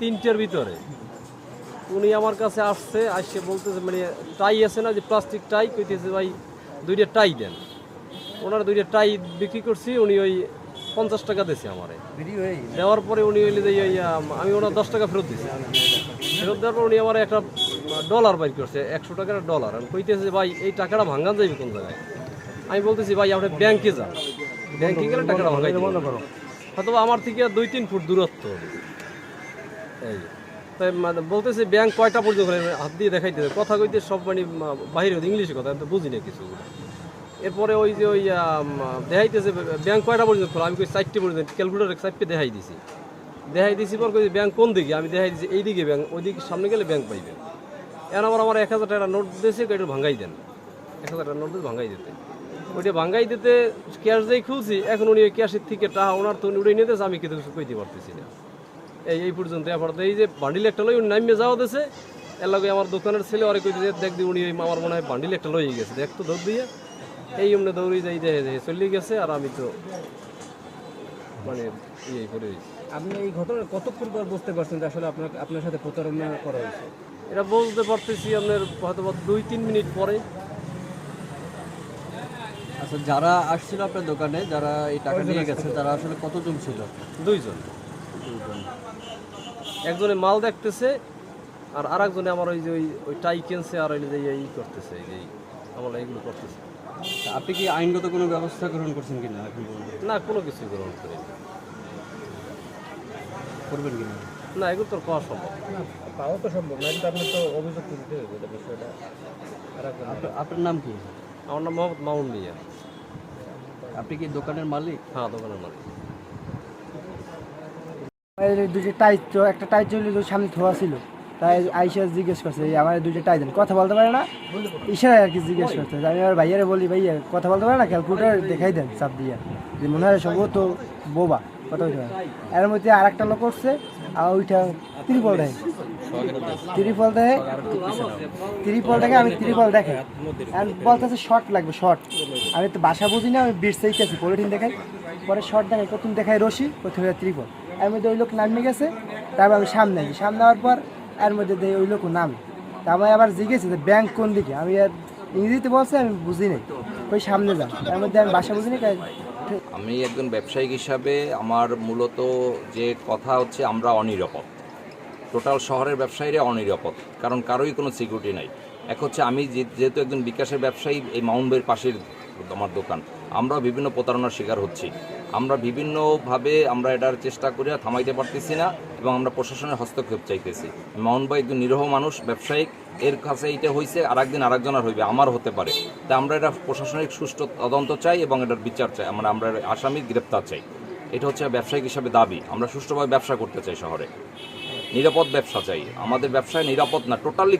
তিনটের ভিতরে। উনি আমার কাছে আসছে আসছে বলতেছে মানে টাই আছে না যে প্লাস্টিক টাই কইতেছে ভাই দুইটা টাই দেন। ওনার দুইটা টাই বিক্রি করছি উনি ওই পঞ্চাশ টাকা দিয়েছে আমারে। দেওয়ার পরে উনি হইলে যে ওই, আমি ওনার দশ টাকা ফেরত দিছি। ফেরত দেওয়ার পর উনি আমার একটা ডলার বাইর করছে একশো টাকার ডলার আমি কইতেছে ভাই এই টাকাটা ভাঙ্গান যাইবে কোন জায়গায়? আমি বলতেছি ভাই আপনি ব্যাংকে যান। ব্যাংকে গেলে টাকাটা ভাঙ্গাই দিবেন। হয়তো আমার থেকে দুই তিন ফুট দূরত্ব। হবে। এই তাই মানে বলতেছে ব্যাংক কয়টা পর্যন্ত হাত দিয়ে দেখাইতে হবে। কথা কইতে সব মানে বাইরে ইংলিশে কথা তো বুঝি না কিছু। এরপরে ওই যে ওই দেখাইতেছে ব্যাংক কয়টা পর্যন্ত খোলা? আমি কই চারটে পর্যন্ত, ক্যালকুলেটার চারটে দেখাই দিছি। দেখাই দিছি পর কই ব্যাংক কোন দিকে? আমি দেখাই দিছি এই দিকে ব্যাংক, ওই দিকে সামনে গেলে ব্যাংক পাইবেন। এখন আমার আমার এক হাজার টাকা নোট দিয়েছে ওইটা ভাঙ্গাই দেন। এক হাজার টাকা নোট দিয়ে ভাঙ্গাই দিতে। ওইটা ভাঙ্গাই দিতে, ক্যাশ দিয়ে খুলছি, এখন উনি ওই ক্যাশের থেকে টাকা ওনার তো উনি উড়ে নিতেছে, আমি কিন্তু কিছু কইতে পারতেছি না। এই এই পর্যন্ত এরপর এই যে বান্ডিল একটা লই উনি নামিয়ে যাওয়া দিয়েছে এর লগে আমার দোকানের ছেলে আরে কইতে দেখ দি উনি আমার মনে হয় বান্ডিল একটা লই গেছে। দেখ তো দৌড় দিয়ে। এই এমনি দৌড়ি যাই দেখে দেখে চলে গেছে আর আমি তো মানে ইয়ে করে দিয়েছি। আপনি এই ঘটনা কতক্ষণ পর বুঝতে পারছেন যে আসলে আপনার আপনার সাথে প্রতারণা করা হয়েছে? এটা বলতে পারতেছি আপনার হয়তো বা দুই তিন মিনিট পরে। আচ্ছা যারা আসছিল আপনার দোকানে যারা এই টাকা নিয়ে গেছে তারা আসলে কতজন ছিল? দুইজন। একজনে মাল দেখতেছে আর আরেকজনে আমার ওই যে ওই ওই টাই কিনছে আর ওই যে এই করতেছে এই যে আমার এইগুলো করতেছে। আপনি কি আইনগত কোনো ব্যবস্থা গ্রহণ করছেন কি না না কোনো কিছু গ্রহণ করি করবেন কি না এগুলো তোর পাওয়া সম্ভব না। পাওয়া তো সম্ভব না কিন্তু আপনি তো অভিযোগ করতে হবে এটা বিষয়টা আপনার- আপনার নাম কি? আমার নাম মোহাম্মদ মামুন মিয়া। আপনি কি দোকানের মালিক? হ্যাঁ দোকানের মালিক। দুটো টাই তো একটা টাই চলে তো সামনে ধোয়া ছিল। তাই আইসা জিজ্ঞেস করছে আমার দুটো টাই দেন। কথা বলতে পারে না। ইশারায় আর কি জিজ্ঞেস করছে। আমি আমার ভাইয়ারে বলি, ভাইয়া, কথা বলতে পারে না? ক্যালকুলেটার দেখাই দেন, চাপ দিয়ে। যে মনে হয় সম্ভবত বোবা, কথা বলতে পারে এর মধ্যে আর একটা লোক করছে, আর ওইটা ত্রিপল দেয়। ত্রিপল দেয়, ত্রিপল দেখে আমি ত্রিপল দেখে। আর বলতেছে শর্ট লাগবে শর্ট আমি তো বাসা বুঝি না, আমি বিট চাইতেছি পলিথিন দেখাই। পরে শর্ট দেখাই, প্রথম দেখাই রশি, প্রথম ত্রিপল। এর মধ্যে ওই লোক নামিয়ে গেছে তারপর আমি সামনে আছি সামনে হওয়ার পর এর মধ্যে দেখি ওই লোক নামে। তা আমি আবার জিজ্ঞেস যে, ব্যাংক কোন দিকে? আমি আর ইংরেজিতে বলছে, আমি বুঝি নাই। ওই সামনে যান। তার মধ্যে আমি বাসা বুঝি না আমি একজন ব্যবসায়িক হিসাবে আমার মূলত যে কথা হচ্ছে, আমরা অনিরাপদ। টোটাল শহরের ব্যবসায়ীরা অনিরাপদ, কারণ কারোই কোনো সিকিউরিটি নাই। এক হচ্ছে আমি যেহেতু একজন বিকাশের ব্যবসায়ী, এই মাউন্ট বের পাশের আমার দোকান। আমরাও বিভিন্ন প্রতারণার শিকার হচ্ছি। আমরা বিভিন্নভাবে আমরা এটার চেষ্টা করে থামাইতে পারতেছি না এবং আমরা প্রশাসনের হস্তক্ষেপ চাইতেছি। মাউন্ট ভাই একজন নিরহ মানুষ, ব্যবসায়িক। এর কাছে এটা হয়েছে আর একদিন আর একজনের হইবে, আমার হতে পারে। তা আমরা এটা প্রশাসনিক সুষ্ঠু তদন্ত চাই এবং এটার বিচার চাই। আমরা আমরা আসামি গ্রেপ্তার চাই। এটা হচ্ছে ব্যবসায়িক হিসাবে দাবি। আমরা সুষ্ঠুভাবে ব্যবসা করতে চাই শহরে। নিরাপদ ব্যবসা চাই। আমাদের ব্যবসায় নিরাপদ না, টোটালি